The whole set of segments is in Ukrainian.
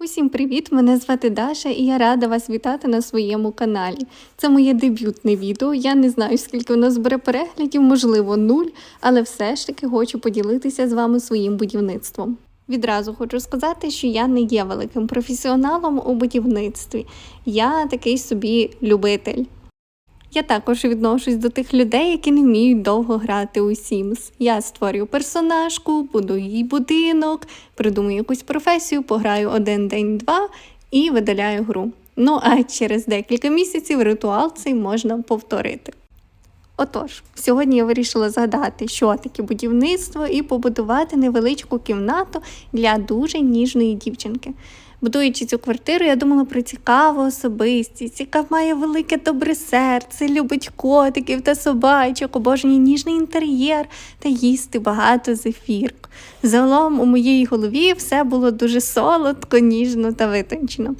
Усім привіт! Мене звати Даша і я рада вас вітати на своєму каналі. Це моє дебютне відео. Я не знаю, скільки воно збере переглядів, можливо, нуль, але все ж таки хочу поділитися з вами своїм будівництвом. Відразу хочу сказати, що я не є великим професіоналом у будівництві. Я такий собі любитель. Я також відношусь до тих людей, які не вміють довго грати у Sims. Я створюю персонажку, будую їй будинок, придумаю якусь професію, пограю один день-два і видаляю гру. Ну а через декілька місяців ритуал цей можна повторити. Отож, сьогодні я вирішила згадати, що таке будівництво, і побудувати невеличку кімнату для дуже ніжної дівчинки. Будуючи цю квартиру, я думала про цікаву особистість, яка має велике добре серце, любить котиків та собачок, обожнює ніжний інтер'єр та їсти багато зефірк. Загалом у моїй голові все було дуже солодко, ніжно та витончено.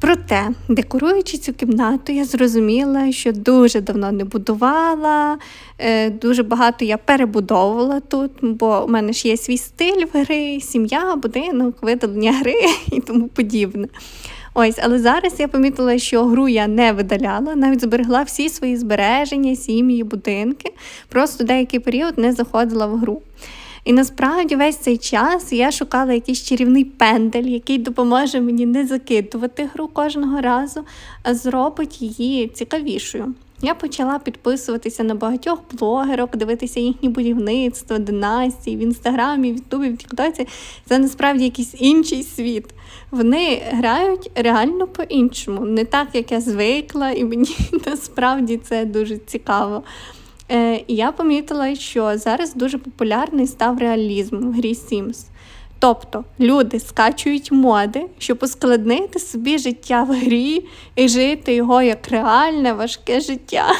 Проте, декоруючи цю кімнату, я зрозуміла, що дуже давно не будувала, е, дуже багато я перебудовувала тут, бо у мене ж є свій стиль в гри, сім'я, будинок, видалення гри і тому подібне. Ось, але зараз я помітила, що гру я не видаляла, навіть зберегла всі свої збереження, сім'ї, будинки. Просто деякий період не заходила в гру. І насправді весь цей час я шукала якийсь чарівний пендель, який допоможе мені не закидувати гру кожного разу, а зробить її цікавішою. Я почала підписуватися на багатьох блогерок, дивитися їхні будівництва, династії в інстаграмі, в Ютубі, в Тіктоці. Це насправді якийсь інший світ. Вони грають реально по-іншому, не так, як я звикла, і мені насправді це дуже цікаво. Е, І я помітила, що зараз дуже популярний став реалізм в грі Sims. Тобто люди скачують моди, щоб ускладнити собі життя в грі і жити його як реальне важке життя.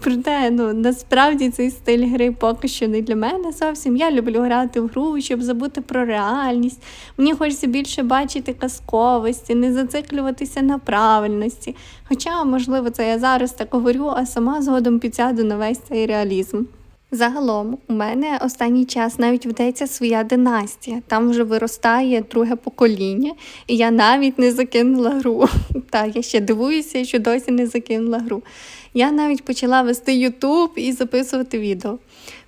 Проте ну, насправді цей стиль гри поки що не для мене зовсім. Я люблю грати в гру, щоб забути про реальність. Мені хочеться більше бачити казковості, не зациклюватися на правильності. Хоча, можливо, це я зараз так говорю, а сама згодом підсяду на весь цей реалізм. Загалом, у мене останній час навіть ведеться своя династія. Там вже виростає друге покоління, і я навіть не закинула гру. Та я ще дивуюся, що досі не закинула гру. Я навіть почала вести Ютуб і записувати відео.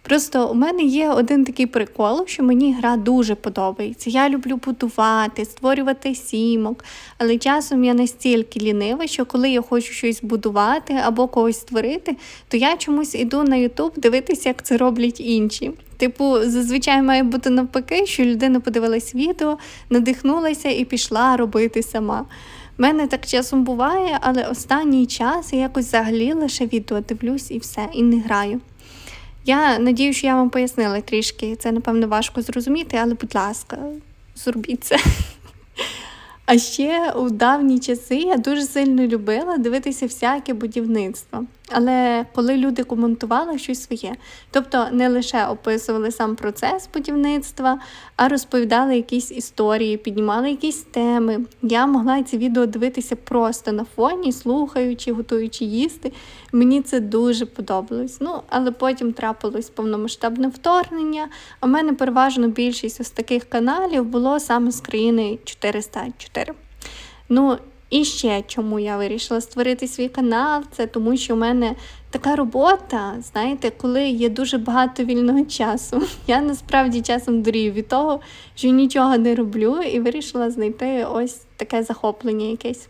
Просто у мене є один такий прикол, що мені гра дуже подобається. Я люблю будувати, створювати сімок, але часом я настільки лінива, що коли я хочу щось будувати або когось створити, то я чомусь іду на Ютуб дивитися, як це роблять інші. Типу, зазвичай має бути навпаки, що людина подивилась відео, надихнулася і пішла робити сама. У мене так часом буває, але останній час я якось взагалі лише відео дивлюсь і все, і не граю. Я надію, що я вам пояснила трішки. Це, напевно, важко зрозуміти, але, будь ласка, зробіть це. А ще у давні часи я дуже сильно любила дивитися всяке будівництво. Але коли люди коментували щось своє, тобто не лише описували сам процес будівництва, а розповідали якісь історії, піднімали якісь теми, я могла ці відео дивитися просто на фоні, слухаючи, готуючи їсти. Мені це дуже подобалось. Ну, але потім трапилось повномасштабне вторгнення. А в мене переважно більшість ось таких каналів було саме з країни 404. Ну, і ще чому я вирішила створити свій канал, це тому, що в мене така робота, знаєте, коли є дуже багато вільного часу. Я насправді часом дурію від того, що нічого не роблю, і вирішила знайти ось таке захоплення якесь.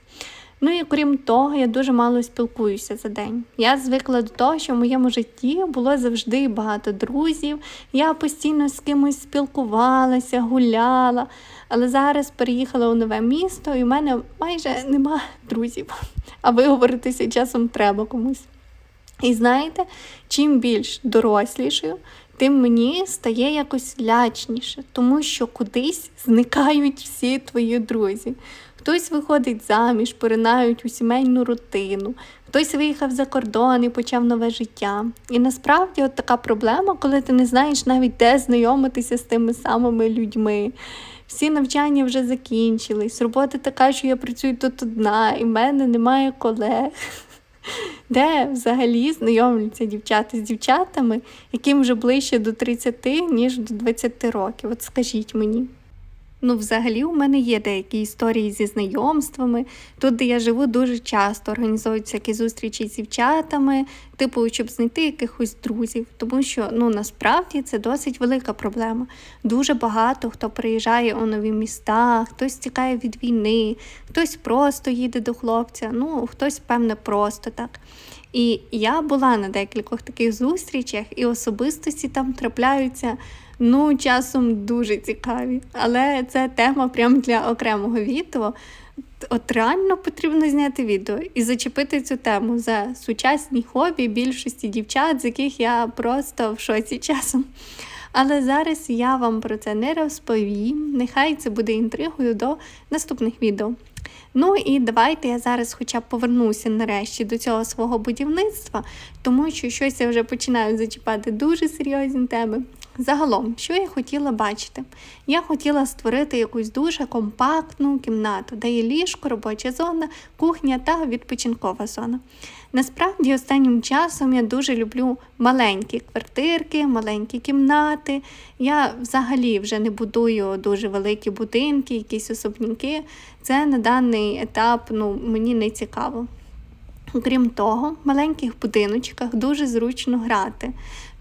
Ну і крім того, я дуже мало спілкуюся за день. Я звикла до того, що в моєму житті було завжди багато друзів. Я постійно з кимось спілкувалася, гуляла. Але зараз переїхала у нове місто, і в мене майже нема друзів. А виговоритися часом треба комусь. І знаєте, чим більш дорослішою, тим мені стає якось лячніше, тому що кудись зникають всі твої друзі. Хтось виходить заміж, поринають у сімейну рутину, хтось виїхав за кордон і почав нове життя. І насправді от така проблема, коли ти не знаєш навіть де знайомитися з тими самими людьми. Всі навчання вже закінчились. Робота така, що я працюю тут одна, і в мене немає колег. Де взагалі знайомляться дівчата з дівчатами, яким вже ближче до 30, ніж до 20 років. От скажіть мені. Ну, взагалі, у мене є деякі історії зі знайомствами. Тут, де я живу, дуже часто організовують всякі зустрічі з дівчатами, типу, щоб знайти якихось друзів. Тому що ну насправді це досить велика проблема. Дуже багато хто приїжджає у нові міста, хтось тікає від війни, хтось просто їде до хлопця, ну хтось, певне, просто так. І я була на декількох таких зустрічах, і особистості там трапляються. Ну, часом дуже цікаві, але це тема прям для окремого відео. От реально потрібно зняти відео і зачепити цю тему за сучасні хобі більшості дівчат, з яких я просто в шоці часом. Але зараз я вам про це не розповім. Нехай це буде інтригою до наступних відео. Ну і давайте я зараз хоча б повернуся нарешті до цього свого будівництва, тому що щось я вже починаю зачіпати дуже серйозні теми. Загалом, що я хотіла бачити? Я хотіла створити якусь дуже компактну кімнату, де є ліжко, робоча зона, кухня та відпочинкова зона. Насправді, останнім часом я дуже люблю маленькі квартирки, маленькі кімнати. Я взагалі вже не будую дуже великі будинки, якісь особняки. Це на даний етап ну, мені не цікаво. Крім того, в маленьких будиночках дуже зручно грати.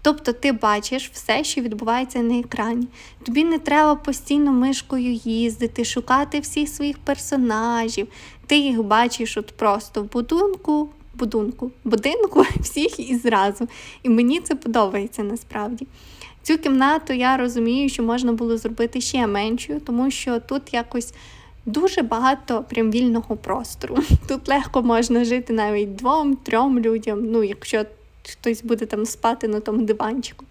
Тобто ти бачиш все, що відбувається на екрані. Тобі не треба постійно мишкою їздити, шукати всіх своїх персонажів. Ти їх бачиш от просто в будинку, будинку, будинку всіх і зразу. І мені це подобається насправді. Цю кімнату я розумію, що можна було зробити ще меншою, тому що тут якось. Дуже багато прям вільного простору. Тут легко можна жити навіть двом-трьом людям, ну, якщо хтось буде там спати на тому диванчику.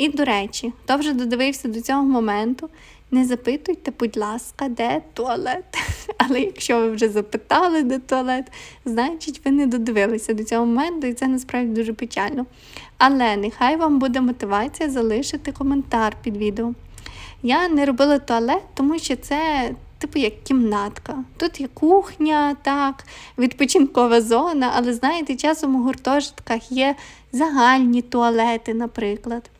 І, до речі, хто вже додивився до цього моменту, не запитуйте, будь ласка, де туалет. Але якщо ви вже запитали, де туалет, значить ви не додивилися до цього моменту, і це насправді дуже печально. Але нехай вам буде мотивація залишити коментар під відео. Я не робила туалет, тому що це. Типу як кімнатка. Тут є кухня, так, відпочинкова зона, але знаєте, часом у гуртожитках є загальні туалети, наприклад.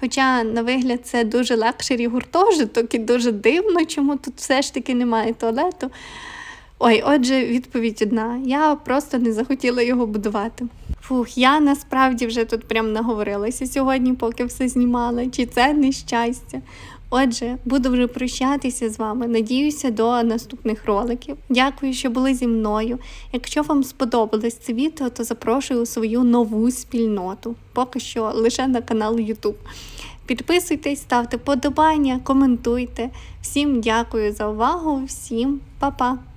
Хоча, на вигляд, це дуже лакшері гуртожиток і дуже дивно, чому тут все ж таки немає туалету. Ой, отже, відповідь одна. Я просто не захотіла його будувати. Фух, я насправді вже тут прям наговорилася сьогодні, поки все знімала, чи це нещастя. Отже, буду вже прощатися з вами. Надіюся до наступних роликів. Дякую, що були зі мною. Якщо вам сподобалось це відео, то запрошую у свою нову спільноту. Поки що лише на канал YouTube. Підписуйтесь, ставте подобання, коментуйте. Всім дякую за увагу, всім па-па!